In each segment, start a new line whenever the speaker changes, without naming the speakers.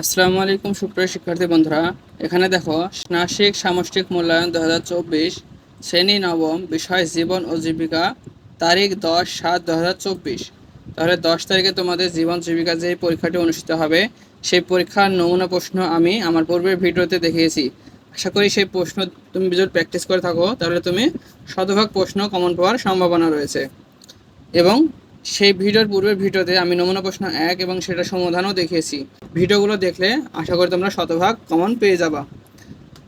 আসসালামু আলাইকুম, সুপ্রিয় শিক্ষার্থী বন্ধুরা। এখানে দেখো স্নাসিক সামষ্টিক মূল্যায়ন দু হাজার চব্বিশ, শ্রেণি নবম বিষয় জীবন ও জীবিকা, তারিখ দশ সাত দু হাজার চব্বিশ। তাহলে দশ তারিখে তোমাদের জীবন জীবিকা যে পরীক্ষাটি অনুষ্ঠিত হবে, সেই পরীক্ষার নমুনা প্রশ্ন আমি আমার পূর্বের ভিডিওতে দেখিয়েছি। আশা করি সেই প্রশ্ন তুমি যদি প্র্যাকটিস করে থাকো, তাহলে তুমি শতভাগ প্রশ্ন কমন পাওয়ার সম্ভাবনা রয়েছে। এবং সেই ভিডিওর পূর্বের ভিডিওতে আমি নমুনা প্রশ্ন এক এবং সেটা সমাধানও দেখিয়েছি। ভিডিওগুলো দেখলে আশা করি তোমরা শতভাগ কমন পেয়ে যাবা।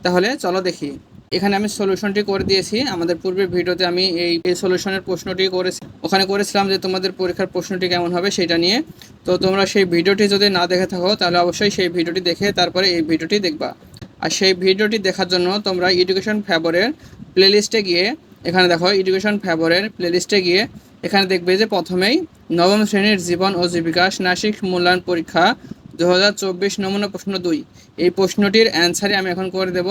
তাহলে চলো দেখি। এখানে আমি সলিউশনটি করে দিয়েছি। আমাদের পূর্বের ভিডিওতে আমি এই এই সলিউশনের প্রশ্নটি করেছি। ওখানে করেছিলাম যে তোমাদের পরীক্ষার প্রশ্নটি কেমন হবে সেটা নিয়ে। তো তোমরা সেই ভিডিওটি যদি না দেখে থাকো, তাহলে অবশ্যই সেই ভিডিওটি দেখে তারপরে এই ভিডিওটি দেখবা। আর সেই ভিডিওটি দেখার জন্য তোমরা এডুকেশন ফেভারের প্লেলিস্টে গিয়ে, এখানে দেখো এডুকেশন ফেভারের প্লেলিস্টে গিয়ে এখানে দেখবে যে প্রথমেই নবম শ্রেণির জীবন ও জীবিকা নাসিক মূল্যায়ন পরীক্ষা দু হাজার চব্বিশ নমুনা প্রশ্ন দুই। এই প্রশ্নটির অ্যান্সারই আমি এখন করে দেব।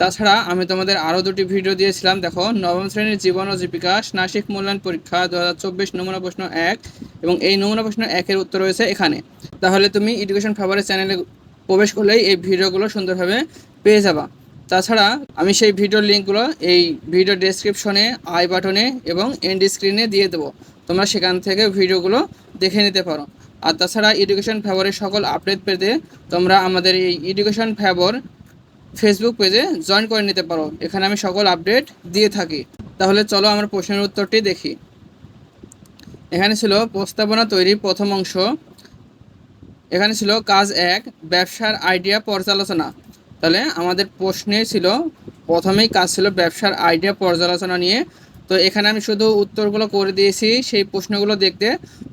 তাছাড়া আমি তোমাদের আরও দুটি ভিডিও দিয়েছিলাম। দেখো, নবম শ্রেণির জীবন ও জীবিকা, নাসিক মূল্যায়ন পরীক্ষা দু হাজার চব্বিশ নমুনা প্রশ্ন এক এবং এই নমুনা প্রশ্ন একের উত্তর রয়েছে এখানে। তাহলে তুমি এডুকেশন ফেভারের চ্যানেলে প্রবেশ করলেই এই ভিডিওগুলো সুন্দরভাবে পেয়ে যাবা। তাছাড়া আমি সেই ভিডিওর লিঙ্কগুলো এই ভিডিও ডেসক্রিপশনে আই বাটনে এবং এন্ড স্ক্রিনে দিয়ে দেবো। তোমরা সেখান থেকে ভিডিওগুলো দেখে নিতে পারো। আর তাছাড়া এডুকেশন ফেভারের সকল আপডেট পেতে তোমরা আমাদের এই এডুকেশন ফেভার ফেসবুক পেজে জয়েন করে নিতে পারো। এখানে আমি সকল আপডেট দিয়ে থাকি। তাহলে চলো আমার প্রশ্নের উত্তরটি দেখি। এখানে ছিল, প্রস্তাবনা তৈরি প্রথম অংশ। এখানে ছিল, কাজ এক, ব্যবসার আইডিয়া পর্যালোচনা। তাহলে আমাদের প্রশ্নে ছিল, প্রথমেই কাজ ছিল ব্যবসার আইডিয়া পর্যালোচনা নিয়ে। তো এখানে আমি শুধু উত্তরগুলো করে দিয়েছি, সেই প্রশ্নগুলো দেখতে।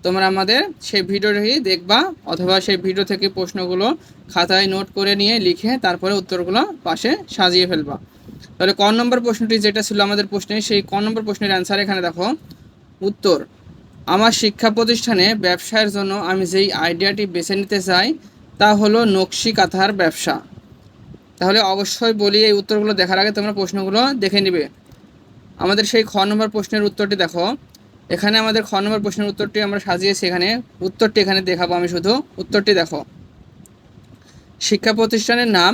তোমরা আমাদের সেই ভিডিওটি দেখবা, অথবা সেই ভিডিও থেকে প্রশ্নগুলো খাতায় নোট করে নিয়ে লিখে তারপরে উত্তরগুলো পাশে সাজিয়ে ফেলবা। তাহলে ক নম্বর প্রশ্নটি যেটা ছিল আমাদের প্রশ্নে, সেই ক নম্বর প্রশ্নের অ্যান্সার এখানে দেখো। উত্তর, আমার শিক্ষা প্রতিষ্ঠানে ব্যবসায়ের জন্য আমি যেই আইডিয়াটি বেছে নিতে চাই, তা হলো নকশি কাঁথার ব্যবসা। তাহলে অবশ্যই বলি এই উত্তরগুলো দেখার আগে তোমরা প্রশ্নগুলো দেখে নিবে। আমাদের সেই খ নম্বর প্রশ্নের উত্তরটি দেখো। এখানে আমাদের খ নম্বর প্রশ্নের উত্তরটি আমরা সাজিয়েছি এখানে। উত্তরটি এখানে দেখাবো আমি শুধু। উত্তরটি দেখো। শিক্ষা প্রতিষ্ঠানের নাম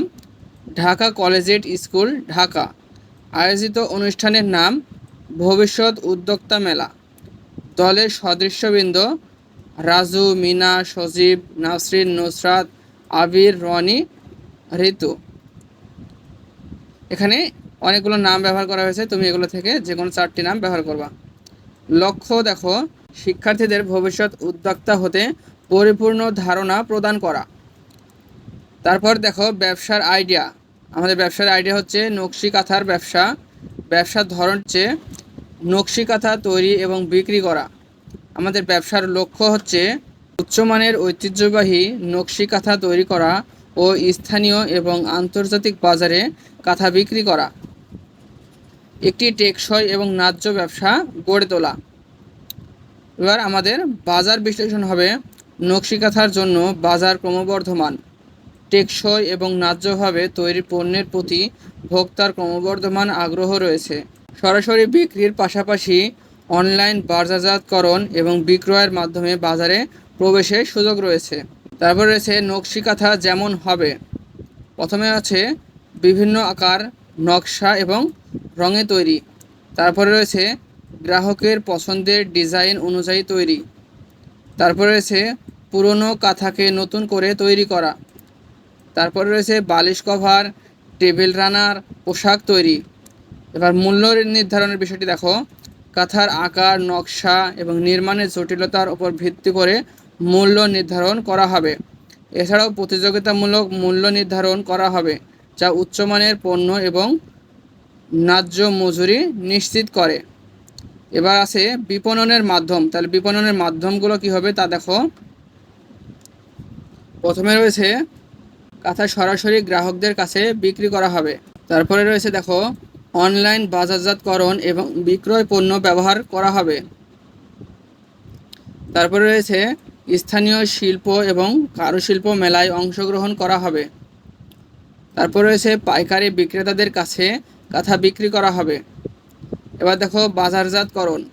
ঢাকা কলেজিয়েট স্কুল, ঢাকা। আয়োজিত অনুষ্ঠানের নাম ভবিষ্যৎ উদ্যোক্তা মেলা। দলের সদৃশ্যবৃন্দ রাজু, মিনা, সজীব, নাসরিন, নুসরাত, আবির, রনি, ঋতু। অনেকগুলো নাম ব্যবহার করা হয়েছে, তুমি এগুলো থেকে যে কোনো চারটি নাম ব্যবহার করবা। লক্ষ্য দেখো, শিক্ষার্থীদের ভবিষ্যৎ উদ্যোক্তা হতে পরিপূর্ণ ধারণা প্রদান করা। তারপর দেখো, ব্যবসার আইডিয়া। আমাদের ব্যবসার আইডিয়া হচ্ছে নকশি কাঁথার ব্যবসা। ব্যবসার ধরন হচ্ছে নকশি কাঁথা তৈরি এবং বিক্রি করা। আমাদের ব্যবসার লক্ষ্য হচ্ছে উচ্চমানের ঐতিহ্যবাহী নকশি কাঁথা তৈরি করা ও স্থানীয় এবং আন্তর্জাতিক বাজারে কাঁথা বিক্রি করা। একটি টেকসই এবং ন্যায্য ব্যবসা গড়ে তোলা। এবার আমাদের বাজার বিশ্লেষণ হবে নকশি কাঁথার জন্য বাজার ক্রমবর্ধমান। টেকসই এবং ন্যায্যভাবে তৈরি পণ্যের প্রতি ভোক্তার ক্রমবর্ধমান আগ্রহ রয়েছে। সরাসরি বিক্রির পাশাপাশি অনলাইন বাজারজাতকরণ এবং বিক্রয়ের মাধ্যমে বাজারে প্রবেশের সুযোগ রয়েছে। তারপর রয়েছে নকশি কাঁথা যেমন হবে। প্রথমে আছে বিভিন্ন আকার, নকশা এবং রঙে তৈরি। তারপরে রয়েছে গ্রাহকের পছন্দের ডিজাইন অনুযায়ী তৈরি। তারপরে রয়েছে পুরনো কাঁথাকে নতুন করে তৈরি করা। তারপরে রয়েছে বালিশ কভার, টেবিল রানার, পোশাক তৈরি। এবার মূল্য নির্ধারণের বিষয়টি দেখো। কাঁথার আকার, নকশা এবং নির্মাণের জটিলতার উপর ভিত্তি করে মূল্য নির্ধারণ করা হবে। এছাড়াও প্রতিযোগিতামূলক মূল্য নির্ধারণ করা হবে, যা উচ্চমানের পণ্য এবং ন্যায্য মজুরি নিশ্চিত করে। এবার আছে বিপণনের মাধ্যম। তাহলে বিপণনের মাধ্যমগুলো কি হবে তা দেখো। প্রথমে রয়েছে কাঁথা সরাসরি গ্রাহকদের কাছে বিক্রি করা হবে। তারপরে রয়েছে দেখো, অনলাইন বাজারজাতকরণ এবং বিক্রয় পণ্য ব্যবহার করা হবে। তারপরে রয়েছে স্থানীয় শিল্প এবং কারুশিল্প মেলায় অংশগ্রহণ করা হবে। তারপর রয়েছে পাইকারি বিক্রেতাদের কাছে কাঁথা বিক্রি করা হবে। এবার দেখো বাজারজাতকরণ।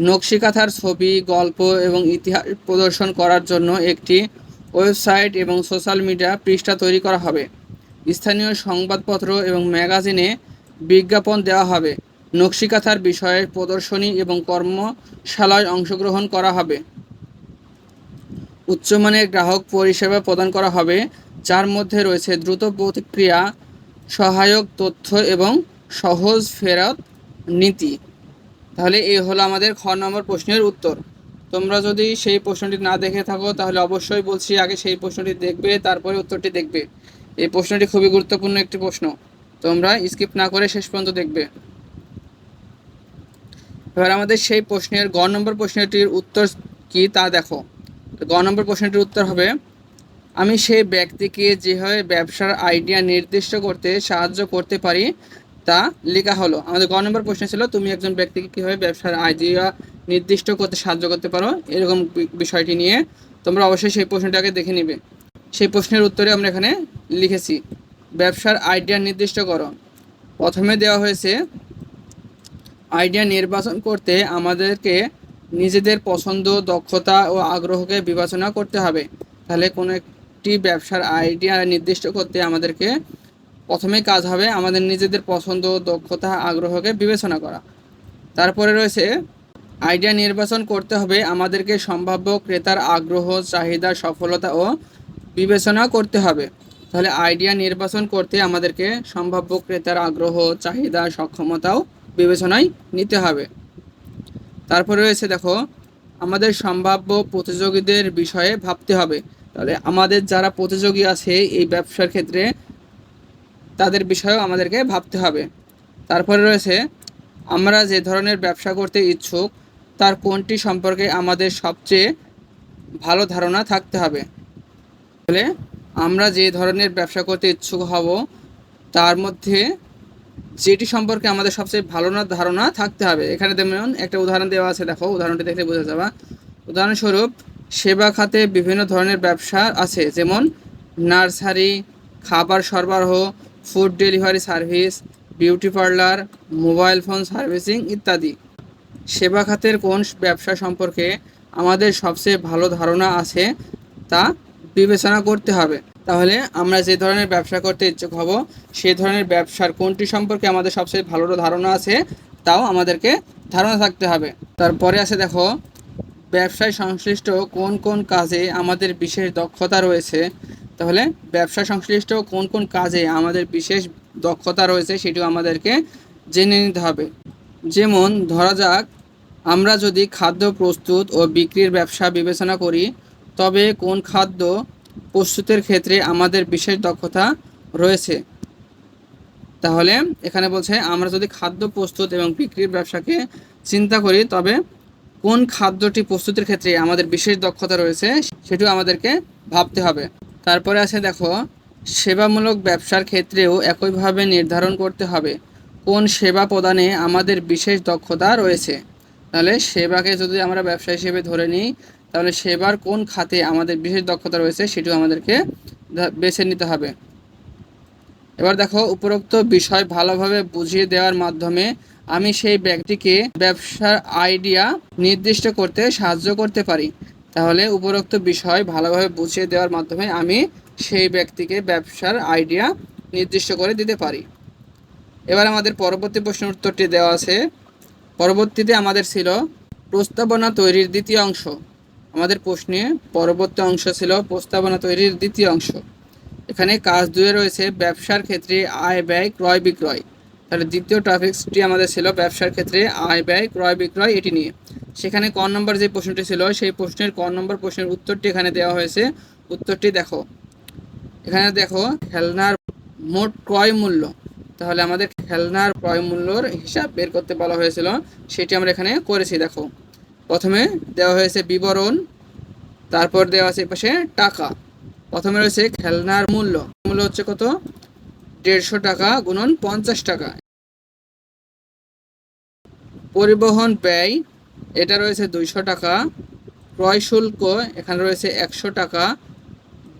নকশি কাঁথার ছবি, গল্প এবং ইতিহাস প্রদর্শন করার জন্য একটি ওয়েবসাইট এবং সোশ্যাল মিডিয়া পৃষ্ঠা তৈরি করা হবে। স্থানীয় সংবাদপত্র এবং ম্যাগাজিনে বিজ্ঞাপন দেওয়া হবে। নকশিকাথার বিষয়ে প্রদর্শনী এবং কর্মশালায় অংশগ্রহণ করা হবে। উচ্চমানের গ্রাহক পরিষেবা প্রদান করা হবে, যার মধ্যে রয়েছে দ্রুত প্রতিক্রিয়া, সহায়ক তথ্য এবং সহজ ফেরত নীতি। তাহলে এই হলো আমাদের খ নম্বর প্রশ্নের উত্তর। তোমরা যদি সেই প্রশ্নটি না দেখে থাকো, তাহলে অবশ্যই বলছি আগে সেই প্রশ্নটি দেখবে, তারপরে উত্তরটি দেখবে। এই প্রশ্নটি খুবই গুরুত্বপূর্ণ একটি প্রশ্ন। তোমরা স্কিপ না করে শেষ পর্যন্ত দেখবে। এবার আমাদের সেই প্রশ্নের, গ নম্বর প্রশ্নটির উত্তর কি তা দেখো। গ নম্বর প্রশ্নটির উত্তর হবে, আমি সেই ব্যক্তিকে যেভাবে ব্যবসার আইডিয়া নির্দিষ্ট করতে সাহায্য করতে পারি, তা লেখা হলো। আমাদের গ নম্বর প্রশ্ন ছিল, তুমি একজন ব্যক্তিকে কীভাবে ব্যবসার আইডিয়া নির্দিষ্ট করতে সাহায্য করতে পারো? এরকম বিষয়টি নিয়ে তোমরা অবশ্যই সেই প্রশ্নটাকে দেখে নিবে। সেই প্রশ্নের উত্তরে আমরা এখানে লিখেছি, ব্যবসার আইডিয়া নির্দিষ্ট করো। প্রথমে দেওয়া হয়েছে আইডিয়া নির্বাচন করতে আমাদেরকে নিজেদের পছন্দ, দক্ষতা ও আগ্রহকে বিবেচনা করতে হবে। তাহলে কোনো একটি ব্যবসার আইডিয়া নির্দিষ্ট করতে আমাদেরকে প্রথমে কাজ হবে আমাদের নিজেদের পছন্দ, দক্ষতা, আগ্রহকে বিবেচনা করা। তারপরে রয়েছে, আইডিয়া নির্বাচন করতে হবে আমাদেরকে সম্ভাব্য ক্রেতার আগ্রহ, চাহিদা, সফলতা ও বিবেচনা করতে হবে। তাহলে আইডিয়া নির্বাচন করতে আমাদেরকে সম্ভাব্য ক্রেতার আগ্রহ, চাহিদা, সক্ষমতাও বিবেচনায় নিতে হবে। তারপরে রয়েছে দেখো, আমাদের সম্ভাব্য প্রতিযোগীদের বিষয়ে ভাবতে হবে। তাহলে আমাদের যারা প্রতিযোগী আছে এই ব্যবসার ক্ষেত্রে, তাদের বিষয়েও আমাদেরকে ভাবতে হবে। তারপরে রয়েছে, আমরা যে ধরনের ব্যবসা করতে ইচ্ছুক, তার কোনটি সম্পর্কে আমাদের সবচেয়ে ভালো ধারণা থাকতে হবে। তাহলে আমরা যে ধরনের ব্যবসা করতে ইচ্ছুক হব, তার মধ্যে যেটি সম্পর্কে আমাদের সবচেয়ে ভালো না, ধারণা থাকতে হবে। এখানে যেমন একটা উদাহরণ দেওয়া আছে, দেখো, উদাহরণটি দেখলে বোঝা যাবে। উদাহরণস্বরূপ, সেবা খাতে বিভিন্ন ধরনের ব্যবসা আছে, যেমন নার্সারি, খাবার সরবরাহ, food delivery service, beauty parlour, mobile phone servicing ইত্যাদি। সেবা খাতের কোন ব্যবসা সম্পর্কে আমাদের সবচেয়ে ভালো ধারণা আছে তা বিবেচনা করতে হবে। তাহলে আমরা যে ধরনের ব্যবসা করতে ইচ্ছুক হব, সে ধরনের ব্যবসার কোনটি সম্পর্কে আমাদের সবচেয়ে ভালো ধারণা আছে, তাও আমাদেরকে ধারণা থাকতে হবে। তারপরে আছে দেখো, ব্যবসায় সংশ্লিষ্ট কোন কোন কাজে আমাদের বিশেষ দক্ষতা রয়েছে? তাহলে ব্যবসা সংশ্লিষ্ট কোন কোন কাজে আমাদের বিশেষ দক্ষতা রয়েছে সেটিও আমাদেরকে জেনে নিতে হবে। যেমন ধরা যাক, আমরা যদি খাদ্য প্রস্তুত ও বিক্রির ব্যবসা বিবেচনা করি, তবে কোন খাদ্য প্রস্তুতের ক্ষেত্রে আমাদের বিশেষ দক্ষতা রয়েছে। তাহলে এখানে বলছে, আমরা যদি খাদ্য প্রস্তুত এবং বিক্রির ব্যবসাকে চিন্তা করি, তবে কোন খাদ্যটি প্রস্তুতের ক্ষেত্রে আমাদের বিশেষ দক্ষতা রয়েছে সেটিও আমাদেরকে ভাবতে হবে। তারপরে আছে দেখো, সেবামূলক ব্যবসার ক্ষেত্রেও একইভাবে নির্ধারণ করতে হবে কোন সেবা প্রদানে আমাদের বিশেষ দক্ষতা রয়েছে। তাহলে সেবাকে যদি আমরা ব্যবসা হিসেবে ধরে নিই তাহলে সেবার কোন খাতে আমাদের বিশেষ দক্ষতা রয়েছে সেটিও আমাদেরকে বেছে নিতে হবে। এবার দেখো, উপরোক্ত বিষয় ভালোভাবে বুঝিয়ে দেওয়ার মাধ্যমে আমি সেই ব্যক্তিকে ব্যবসার আইডিয়া নির্দিষ্ট করতে সাহায্য করতে পারি। তাহলে উপরোক্ত বিষয় ভালোভাবে বুঝিয়ে দেওয়ার মাধ্যমে আমি সেই ব্যক্তিকে ব্যবসার আইডিয়া নির্দিষ্ট করে দিতে পারি। এবার আমাদের পরবর্তী প্রশ্নের উত্তরটি দেওয়া আছে। পরবর্তীতে আমাদের ছিল প্রস্তাবনা তৈরির দ্বিতীয় অংশ। আমাদের প্রশ্নে পরবর্তী অংশ ছিল প্রস্তাবনা তৈরির দ্বিতীয় অংশ। এখানে কাজ দুয়ে রয়েছে ব্যবসার ক্ষেত্রে আয়, ব্যয়, ক্রয়, বিক্রয়। তাহলে দ্বিতীয় টপিক্সটি আমাদের ছিল ব্যবসার ক্ষেত্রে আয়, ব্যয়, ক্রয়, বিক্রয় এটি নিয়ে। সেখানে ক নম্বর যে প্রশ্নটি ছিল, সেই প্রশ্নের ক নম্বর প্রশ্নের উত্তরটি এখানে দেওয়া হয়েছে। উত্তরটি দেখো। এখানে দেখো, খেলনার মোট ক্রয় মূল্য। তাহলে আমাদের খেলনার ক্রয় মূল্যর হিসাব বের করতে বলা হয়েছিল, সেটি আমরা এখানে করেছি, দেখো। প্রথমে দেওয়া হয়েছে বিবরণ, তারপর দেওয়া আছে পাশে টাকা। প্রথমে রয়েছে খেলনার মূল্য। মূল্য হচ্ছে কত? দেড়শো টাকা গুণন পঞ্চাশ টাকা। পরিবহন ব্যয়, এটা রয়েছে দুইশো টাকা। ক্রয় শুল্ক, এখানে রয়েছে একশো টাকা।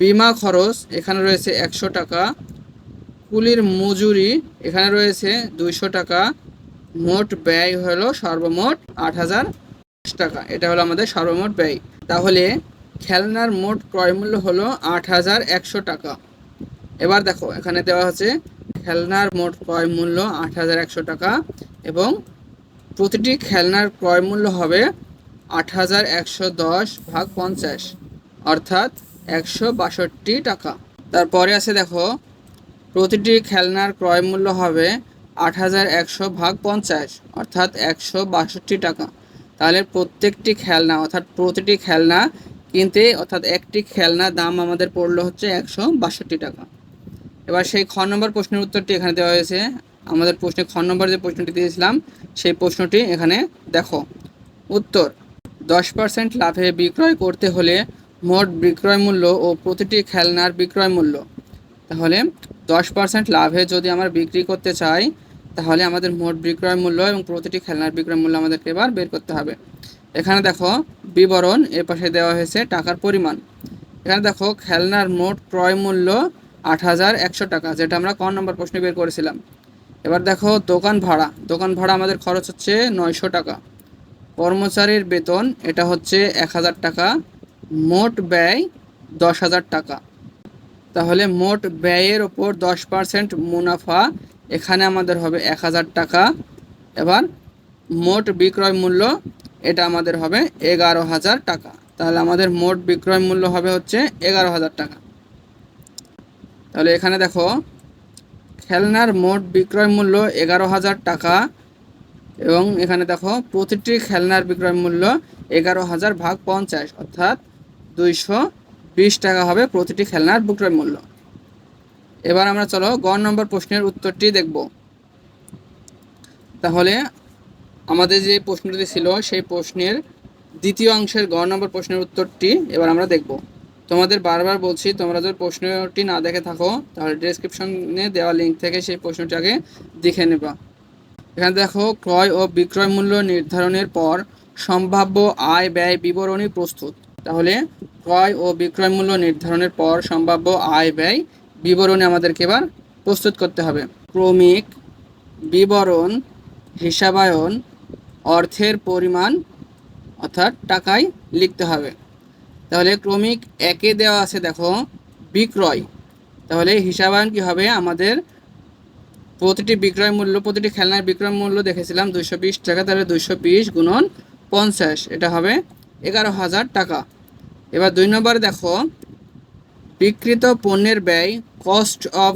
বিমা খরচ, এখানে রয়েছে একশো টাকা। কুলির মজুরি, এখানে রয়েছে দুইশো টাকা। মোট ব্যয় হলো সর্বমোট আট হাজার টাকা। এটা হলো আমাদের সর্বমোট ব্যয়। তাহলে খেলনার মোট ক্রয় মূল্য হলো আট হাজার একশো টাকা। এবার দেখো, এখানে দেওয়া আছে খেলনার মোট ক্রয় মূল্য আট হাজার একশো টাকা এবং প্রতিটি খেলনার ক্রয় মূল্য হবে আট হাজার একশো দশ ভাগ পঞ্চাশ, অর্থাৎ একশো বাষট্টি টাকা। তারপরে আছে দেখো, প্রতিটি খেলনার ক্রয় মূল্য হবে আট হাজার একশো ভাগ পঞ্চাশ, অর্থাৎ একশো বাষট্টি টাকা। তাহলে প্রত্যেকটি খেলনা, অর্থাৎ প্রতিটি খেলনা কিনতে, অর্থাৎ একটি খেলনা দাম আমাদের পড়ল হচ্ছে একশো বাষট্টি টাকা। এবার সেই খ নম্বর প্রশ্নের উত্তরটি এখানে দেওয়া হয়েছে। আমাদের প্রশ্নে খ নম্বর যে প্রশ্নটি দিয়েছিলাম, সেই প্রশ্নটি এখানে দেখো। উত্তর, দশ পার্সেন্ট লাভে বিক্রয় করতে হলে মোট বিক্রয় মূল্য ও প্রতিটি খেলনার বিক্রয় মূল্য। তাহলে দশ পার্সেন্ট লাভে যদি আমরা বিক্রি করতে চাই তাহলে আমাদের মোট বিক্রয় মূল্য এবং প্রতিটি খেলনার বিক্রয় মূল্য আমাদেরকে এবার বের করতে হবে। এখানে দেখো, বিবরণ এর পাশে দেওয়া হয়েছে টাকার পরিমাণ। এখানে দেখো, খেলনার মোট ক্রয় মূল্য আট হাজার একশো টাকা, যেটা আমরা ক নম্বর প্রশ্নে বের করেছিলাম। এবার দেখো, দোকান ভাড়া। দোকান ভাড়া আমাদের খরচ হচ্ছে নয়শো টাকা। কর্মচারীর বেতন, এটা হচ্ছে এক হাজার টাকা। মোট ব্যয় দশ হাজার টাকা। তাহলে মোট ব্যয়ের ওপর দশ পার্সেন্ট মুনাফা এখানে আমাদের হবে এক হাজার টাকা। এবার মোট বিক্রয় মূল্য, এটা আমাদের হবে এগারো হাজার টাকা। তাহলে আমাদের মোট বিক্রয় মূল্য হবে হচ্ছে এগারো হাজার টাকা। তাহলে এখানে দেখো, খেলনার মোট বিক্রয় মূল্য এগারো হাজার টাকা এবং এখানে দেখো, প্রতিটি খেলনার বিক্রয় মূল্য এগারো হাজার ভাগ পঞ্চাশ, অর্থাৎ দুইশো বিশ টাকা হবে প্রতিটি খেলনার বিক্রয় মূল্য। এবার আমরা চলো গ নম্বর প্রশ্নের উত্তরটি দেখব। তাহলে আমাদের যে প্রশ্নটি ছিল, সেই প্রশ্নের দ্বিতীয় অংশের গ নম্বর প্রশ্নের উত্তরটি এবার আমরা দেখব। তোমাদের বারবার বলছি, তোমরা যদি প্রশ্নটি না দেখে থাকো, তাহলে ডেসক্রিপশনে দেওয়া লিঙ্ক থেকে সেই প্রশ্নটি আগে দেখে নেবা। এখানে দেখো, ক্রয় ও বিক্রয় মূল্য নির্ধারণের পর সম্ভাব্য আয় ব্যয় বিবরণী প্রস্তুত। তাহলে ক্রয় ও বিক্রয় মূল্য নির্ধারণের পর সম্ভাব্য আয় ব্যয় বিবরণী আমাদেরকে এবার প্রস্তুত করতে হবে। ক্রমিক বিবরণ, হিসাবায়ন, অর্থের পরিমাণ, অর্থাৎ টাকায় লিখতে হবে। তাহলে ক্রমিক একে দেওয়া আছে, দেখো, বিক্রয়। তাহলে হিসাবায়ন কি হবে? আমাদের প্রতিটি বিক্রয় মূল্য, প্রতিটি খেলনার বিক্রয় মূল্য দেখেছিলাম, দুইশো বিশ টাকা, তাহলে দুইশো বিশ গুণন পঞ্চাশ, এটা হবে এগারো হাজার টাকা। এবার দুই নম্বরে দেখো বিকৃত পণ্যের ব্যয় কস্ট অফ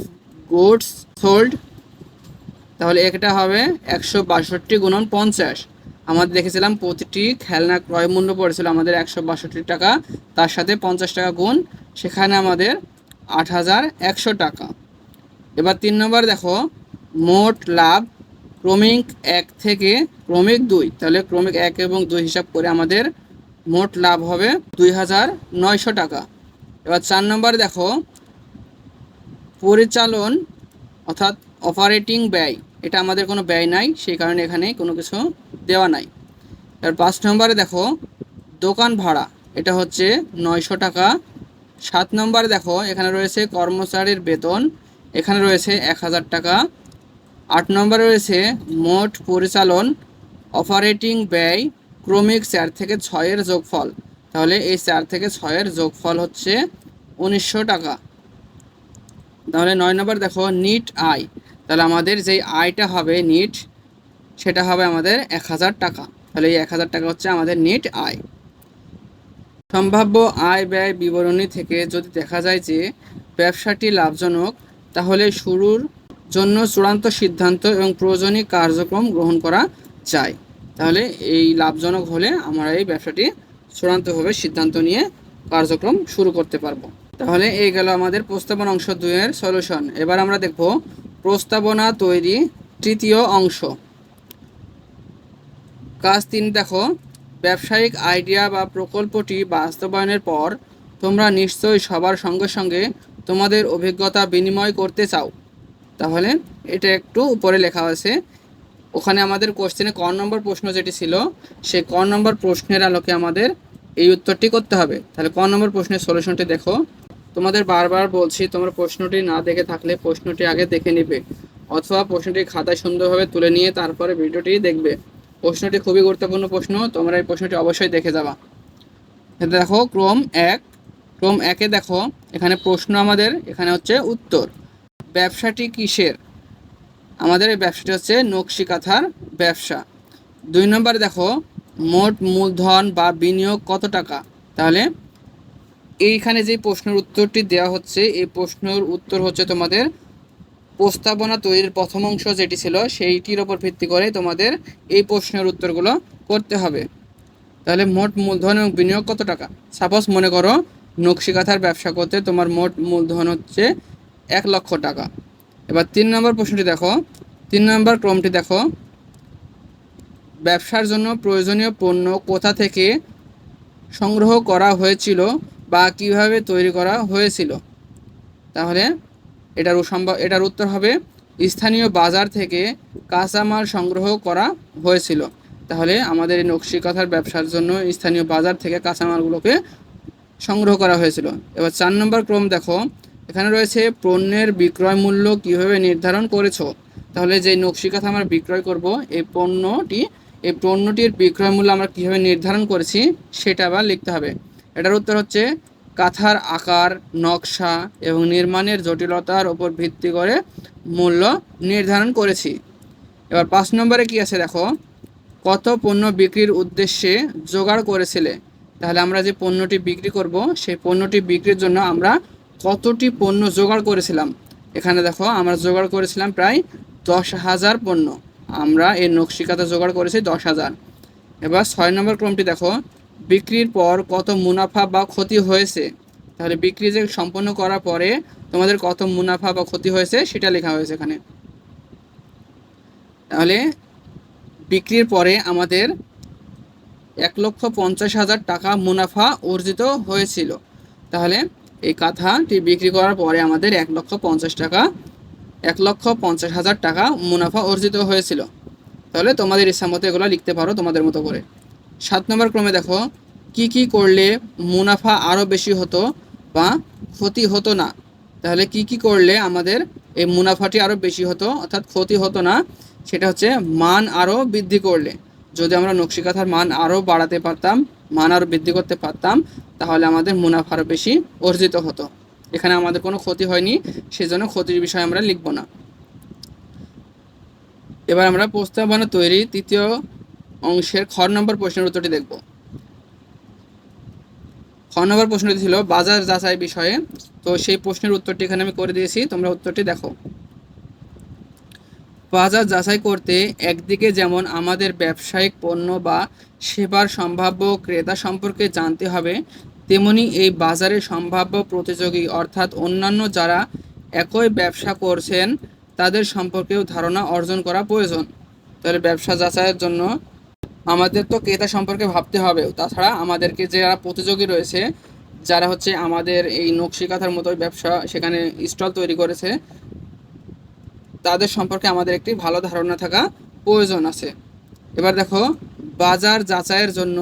গুডস সোল্ড তাহলে এটা হবে একশো বাষট্টি গুণন পঞ্চাশ। আমাদের দেখেছিলাম প্রতিটি খেলনা ক্রয় মূল্য পড়েছিল আমাদের একশো বাষট্টি টাকা, তার সাথে পঞ্চাশ টাকা গুণ, সেখানে আমাদের আট হাজার একশো টাকা। এবার তিন নম্বর দেখো, মোট লাভ ক্রমিক এক থেকে ক্রমিক দুই। তাহলে ক্রমিক এক এবং দুই হিসাব করে আমাদের মোট লাভ হবে দুই হাজার নয়শো টাকা। এবার চার নম্বর দেখো, পরিচালন অর্থাৎ অপারেটিং ব্যয়, এটা আমাদের কোনো ব্যয় নাই, সেই কারণে এখানে কোনো কিছু দেওয়া নাই। এবার পাঁচ নম্বরে দেখো, দোকান ভাড়া, এটা হচ্ছে নয়শো টাকা। সাত নম্বরে দেখো, এখানে রয়েছে কর্মচারীর বেতন, এখানে রয়েছে এক হাজার টাকা। আট নম্বরে রয়েছে মোট পরিচালন অপারেটিং ব্যয় ক্রমিক চার থেকে ছয়ের যোগফল। তাহলে এই চার থেকে ছয়ের যোগফল হচ্ছে উনিশশো টাকা। তাহলে নয় নম্বর দেখো, নিট আয়। তাহলে আমাদের যেই আয়টা হবে নিট, সেটা হবে আমাদের এক হাজার টাকা। তাহলে এই এক হাজার টাকা হচ্ছে আমাদের নিট আয়। সম্ভাব্য আয় ব্যয় বিবরণী থেকে যদি দেখা যায় যে ব্যবসাটি লাভজনক, তাহলে শুরুর জন্য চূড়ান্ত সিদ্ধান্ত এবং প্রয়োজনীয় কার্যক্রম গ্রহণ করা যায়। তাহলে এই লাভজনক হলে আমরা এই ব্যবসাটি চূড়ান্তভাবে সিদ্ধান্ত নিয়ে কার্যক্রম শুরু করতে পারব। তাহলে এই গেল আমাদের প্রস্তাবনা অংশ দুইয়ের সলিউশন। এবার আমরা দেখব প্রস্তাবনা তৈরি তৃতীয় অংশ। কাজ তিন, দেখো, ব্যবসায়িক আইডিয়া বা প্রকল্পটি বাস্তবায়নের পর তোমরা নিশ্চয়ই সবার সঙ্গে সঙ্গে তোমাদের অভিজ্ঞতা বিনিময় করতে চাও। তাহলে এটা একটু উপরে লেখা আছে। ওখানে আমাদের কোশ্চেনে ক নম্বর প্রশ্ন যেটি ছিল, সেই ক নম্বর প্রশ্নের আলোকে আমাদের এই উত্তরটি করতে হবে। তাহলে ক নম্বর প্রশ্নের সলিউশনটি দেখো। তোমাদের বারবার বলছি, তোমরা প্রশ্নটি না দেখে থাকলে প্রশ্নটি আগে দেখে নিবে, অথবা প্রশ্নটি খাতায় সুন্দরভাবে তুলে নিয়ে তারপরে ভিডিওটি দেখবে। প্রশ্নটি খুবই গুরুত্বপূর্ণ প্রশ্ন, তোমরা এই প্রশ্নটি অবশ্যই দেখে যাবা। দেখো, ক্রম এক। ক্রম একে দেখো, এখানে প্রশ্ন আমাদের, এখানে হচ্ছে উত্তর। ব্যবসাটি কিসের? আমাদের এই ব্যবসাটি হচ্ছে নকশি কাঁথার ব্যবসা। দুই নম্বরে দেখো, মোট মূলধন বা বিনিয়োগ কত টাকা? তাহলে এইখানে যে প্রশ্নের উত্তরটি দেওয়া হচ্ছে, এই প্রশ্নের উত্তর হচ্ছে তোমাদের প্রস্তাবনা তৈরির প্রথম অংশ যেটি ছিল, সেইটির ওপর ভিত্তি করে তোমাদের এই প্রশ্নের উত্তরগুলো করতে হবে। তাহলে মোট মূলধন এবং বিনিয়োগ কত টাকা? সাপোজ মনে করো, নকশি কাঁথার ব্যবসা করতে তোমার মোট মূলধন হচ্ছে এক লক্ষ টাকা। এবার তিন নম্বর প্রশ্নটি দেখো। তিন নম্বর ক্রমটি দেখো। ব্যবসার জন্য প্রয়োজনীয় পণ্য কোথা থেকে সংগ্রহ করা হয়েছিল বা কীভাবে তৈরি করা হয়েছিল? তাহলে এটার সম্ভব, এটার উত্তর হবে, স্থানীয় বাজার থেকে কাঁচামাল সংগ্রহ করা হয়েছিল। তাহলে আমাদের এই নকশি কাঁথার ব্যবসার জন্য স্থানীয় বাজার থেকে কাঁচামালগুলোকে সংগ্রহ করা হয়েছিল। এবার চার নম্বর ক্রম দেখো। এখানে রয়েছে, পণ্যের বিক্রয় মূল্য কীভাবে নির্ধারণ করেছ? তাহলে যে নকশি কাঁথা আমরা বিক্রয় করব এই পণ্যটি এই পণ্যটির বিক্রয় মূল্য আমরা কীভাবে নির্ধারণ করেছি, সেটা আবার লিখতে হবে। এটার উত্তর হচ্ছে, কাঁথার আকার, নকশা এবং নির্মাণের জটিলতার উপর ভিত্তি করে মূল্য নির্ধারণ করেছি। এবার পাঁচ নম্বরে কি আছে দেখো, কত পণ্য বিক্রির উদ্দেশ্যে জোগাড় করেছিলে? তাহলে আমরা যে পণ্যটি বিক্রি করব, সেই পণ্যটি বিক্রির জন্য আমরা কতটি পণ্য জোগাড় করেছিলাম? এখানে দেখো, আমরা জোগাড় করেছিলাম প্রায় দশ হাজার পণ্য। আমরা এই নকশিকাতা জোগাড় করেছি দশ হাজার। এবার ছয় নম্বর ক্রমটি দেখো, বিক্রির পর কত মুনাফা বা ক্ষতি হয়েছে? তাহলে বিক্রি যে সম্পন্ন করার পরে তোমাদের কত মুনাফা বা ক্ষতি হয়েছে সেটা লেখা হয়েছে এখানে। তাহলে বিক্রির পরে আমাদের এক লক্ষ পঞ্চাশ হাজার টাকা মুনাফা অর্জিত হয়েছিল। তাহলে এই কাঁথাটি বিক্রি করার পরে আমাদের এক লক্ষ পঞ্চাশ টাকা, এক লক্ষ পঞ্চাশ হাজার টাকা মুনাফা অর্জিত হয়েছিল। তাহলে তোমাদের ইচ্ছা মতো এগুলো লিখতে পারো তোমাদের মতো করে। সাত নম্বর ক্রমে দেখো, কি কি করলে মুনাফা আরও বেশি হতো বা ক্ষতি হতো না? তাহলে কি কি করলে আমাদের এই মুনাফাটি আরও বেশি হতো, অর্থাৎ ক্ষতি হতো না, সেটা হচ্ছে মান আরও বৃদ্ধি করলে। যদি আমরা নকশিকাথার মান আরও বাড়াতে পারতাম মান আরও বৃদ্ধি করতে পারতাম, তাহলে আমাদের মুনাফা বেশি অর্জিত হতো। এখানে আমাদের কোনো ক্ষতি হয়নি, সেজন্য ক্ষতির বিষয়ে আমরা লিখব না। এবার আমরা প্রস্তাবনা তৈরি তৃতীয় অংশের খ নম্বর প্রশ্নের উত্তরটি দেখব। খ নম্বর প্রশ্নটি ছিল, বাজার যাচাই বিষয়ে। তো সেই প্রশ্নের উত্তরটি এখানে আমি করে দিয়েছি, তোমরা উত্তরটি দেখো। বাজার যাচাই করতে একদিকে যেমন আমাদের ব্যবসায়িক পণ্য বা সেবার সম্ভাব্য ক্রেতা সম্পর্কে জানতে হবে, তেমনি এই বাজারে সম্ভাব্য প্রতিযোগী অর্থাৎ অন্যান্য যারা একই ব্যবসা করছেন, তাদের সম্পর্কেও ধারণা অর্জন করা প্রয়োজন। তাহলে ব্যবসা যাচাইয়ের জন্য আমাদের তো ক্রেতা সম্পর্কে ভাবতে হবে। তাছাড়া আমাদেরকে যারা প্রতিযোগী রয়েছে, যারা হচ্ছে আমাদের এই নকশিকাথার মতো ব্যবসা সেখানে স্টল তৈরি করেছে তাদের সম্পর্কে আমাদের একটি ভালো ধারণা থাকা প্রয়োজন আছে। এবার দেখো, বাজার যাচাইয়ের জন্য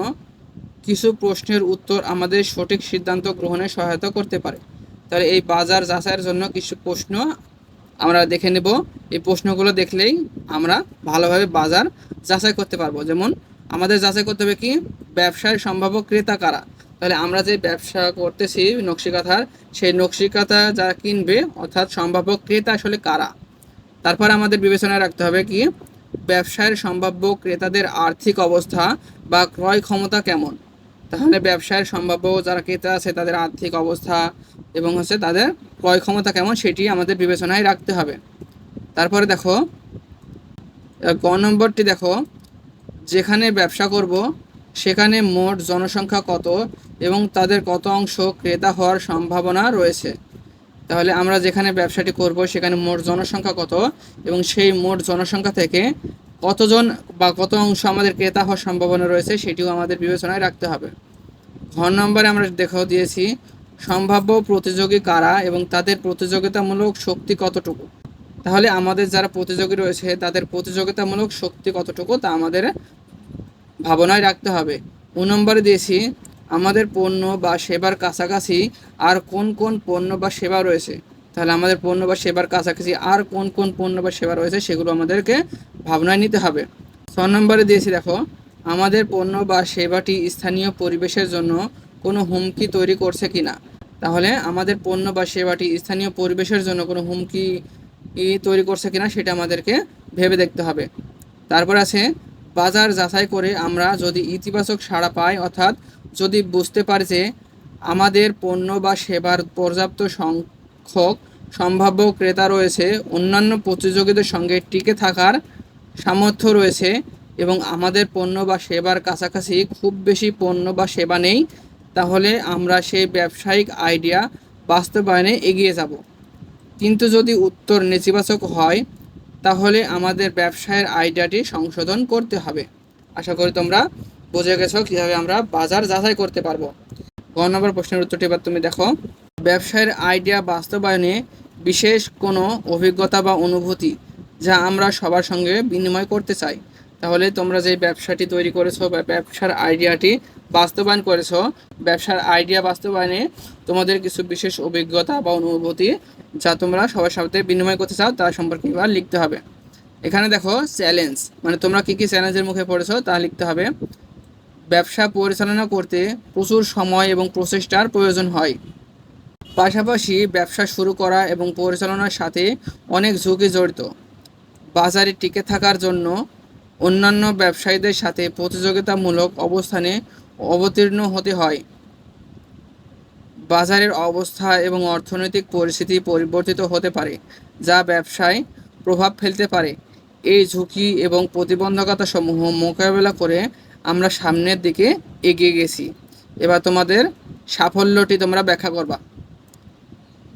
কিছু প্রশ্নের উত্তর আমাদের সঠিক সিদ্ধান্ত গ্রহণে সহায়তা করতে পারে। তাহলে এই বাজার যাচাইয়ের জন্য কিছু প্রশ্ন আমরা দেখে নেব। এই প্রশ্নগুলো দেখলেই আমরা ভালোভাবে বাজার যাচাই করতে পারব। যেমন, আমাদের যাচাই করতে হবে কি, ব্যবসায় সম্ভাব্য ক্রেতা কারা? তাহলে আমরা যে ব্যবসা করতেছি নকশিকাথার, সেই নকশিকাথা যারা কিনবে, অর্থাৎ সম্ভাব্য ক্রেতা আসলে কারা? তারপর আমাদের বিবেচনায় রাখতে হবে কি, ব্যবসায়ের সম্ভাব্য ক্রেতাদের আর্থিক অবস্থা বা ক্রয় ক্ষমতা কেমন। তাহলে ব্যবসায়ের সম্ভাব্য যারা ক্রেতা আছে, তাদের আর্থিক অবস্থা এবং হচ্ছে তাদের ক্রয় ক্ষমতা কেমন সেটি আমাদের বিবেচনায় রাখতে হবে। তারপরে দেখো গ নম্বরটি দেখো, যেখানে ব্যবসা করব, সেখানে মোট জনসংখ্যা কত এবং তাদের কত অংশ ক্রেতা হওয়ার সম্ভাবনা রয়েছে। তাহলে আমরা যেখানে ব্যবসাটি করব সেখানে মোট জনসংখ্যা কত? এবং সেই মোট জনসংখ্যা থেকে কতজন বা কত অংশ আমাদের ক্রেতা হওয়ার সম্ভাবনা রয়েছে সেটিও আমাদের বিবেচনায় রাখতে হবে। ঘর নম্বরে আমরা দেখাও দিয়েছি, সম্ভাব্য প্রতিযোগী কারা এবং তাদের প্রতিযোগিতামূলক শক্তি কতটুকু? তাহলে আমাদের যারা প্রতিযোগী রয়েছে, তাদের প্রতিযোগিতামূলক শক্তি কতটুকু তা আমাদের ভাবনায় রাখতে হবে। ও নম্বরে দিয়েছি আমাদের পণ্য বা সেবার কাছাকাছি আর কোন কোন পণ্য বা সেবা রয়েছে। তাহলে আমাদের পণ্য বা সেবার কাছাকাছি আর কোন কোন পণ্য বা সেবা রয়েছে সেগুলো আমাদেরকে ভাবনায় নিতে হবে। ছ নম্বরে দিয়েছি দেখো, আমাদের পণ্য বা সেবাটি স্থানীয় পরিবেশের জন্য কোনো হুমকি তৈরি করছে কি না তাহলে আমাদের পণ্য বা সেবাটি স্থানীয় পরিবেশের জন্য কোনো হুমকি তৈরি করছে কিনা সেটা আমাদেরকে ভেবে দেখতে হবে। তারপর আছে, বাজার যাচাই করে আমরা যদি ইতিবাচক সাড়া পাই অর্থাৎ যদি বুঝতে পারি যে আমাদের পণ্য বা সেবার পর্যাপ্ত সংখ্যক সম্ভাব্য ক্রেতা রয়েছে, অন্যান্য প্রতিযোগীদের সঙ্গে টিকে থাকার সামর্থ্য রয়েছে এবং আমাদের পণ্য বা সেবার কাছাকাছি খুব বেশি পণ্য বা সেবা নেই, তাহলে আমরা সেই ব্যবসায়িক আইডিয়া বাস্তবায়নে এগিয়ে যাব। কিন্তু যদি উত্তর নেতিবাচক হয়, তাহলে আমাদের ব্যবসায়ের আইডিয়াটি সংশোধন করতে হবে। আশা করি তোমরা বুঝে গেছো কীভাবে আমরা বাজার যাচাই করতে পারব? গ নম্বর, প্রশ্নের উত্তরটি এবার তুমি দেখো। ব্যবসায়ের আইডিয়া বাস্তবায়নে বিশেষ কোনো অভিজ্ঞতা বা অনুভূতি যা আমরা সবার সঙ্গে বিনিময় করতে চাই? তাহলে তোমরা যে ব্যবসাটি তৈরি করেছ বা ব্যবসার আইডিয়াটি বাস্তবায়ন করেছ, ব্যবসার আইডিয়া বাস্তবায়নে তোমাদের কিছু বিশেষ অভিজ্ঞতা বা অনুভূতি যা তোমরা সবার সাথে বিনিময় করতে চাও তার সম্পর্কে এবার লিখতে হবে। এখানে দেখো, চ্যালেঞ্জ। মানে তোমরা কী কী চ্যালেঞ্জের মুখে পড়েছো তা লিখতে হবে। ব্যবসা পরিচালনা করতে প্রচুর সময় এবং প্রচেষ্টার প্রয়োজন হয়। পাশাপাশি ব্যবসা শুরু করা এবং পরিচালনার সাথে অনেক ঝুঁকি জড়িত। বাজারে টিকে থাকার জন্য অন্যান্য ব্যবসায়ীদের সাথে প্রতিযোগিতামূলক অবস্থানে অবতীর্ণ হতে হয়। বাজারের অবস্থা এবং অর্থনৈতিক পরিস্থিতি পরিবর্তিত হতে পারে, যা ব্যবসায় প্রভাব ফেলতে পারে। এই ঝুঁকি এবং প্রতিবন্ধকতা সমূহ মোকাবেলা করে আমরা সামনের দিকে এগিয়ে গেছি। এবার তোমাদের সাফল্যটি তোমরা ব্যাখ্যা করবা।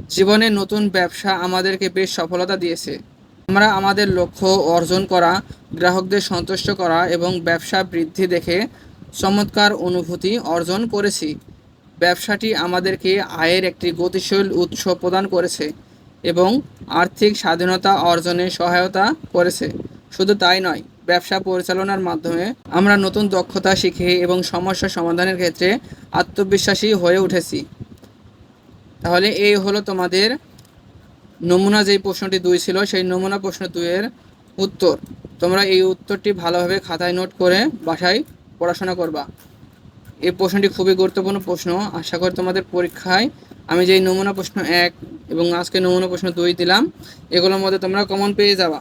জীবনে নতুন ব্যবসা আমাদেরকে বেশ সফলতা দিয়েছে। আমরা আমাদের লক্ষ্য অর্জন করা, গ্রাহকদের সন্তুষ্ট করা এবং ব্যবসা বৃদ্ধি দেখে চমৎকার অনুভূতি অর্জন করেছি। ব্যবসাটি আমাদেরকে আয়ের একটি গতিশীল উৎস প্রদান করেছে এবং আর্থিক স্বাধীনতা অর্জনে সহায়তা করেছে। শুধু তাই নয় ব্যবসা পরিচালনার মাধ্যমে আমরা নতুন দক্ষতা শিখে এবং সমস্যা সমাধানের ক্ষেত্রে আত্মবিশ্বাসী হয়ে উঠেছি। তাহলে এই হলো তোমাদের নমুনা যেই প্রশ্নটি দুই ছিল, সেই নমুনা প্রশ্ন দুইয়ের উত্তর। তোমরা এই উত্তরটি ভালোভাবে খাতায় নোট করে বাসায় পড়াশোনা করবা। এই প্রশ্নটি খুবই গুরুত্বপূর্ণ প্রশ্ন। আশা করি তোমাদের পরীক্ষায় আমি যেই নমুনা প্রশ্ন এক এবং আজকে নমুনা প্রশ্ন দুই দিলাম, এগুলোর মধ্যে তোমরা কমন পেয়ে যাবা।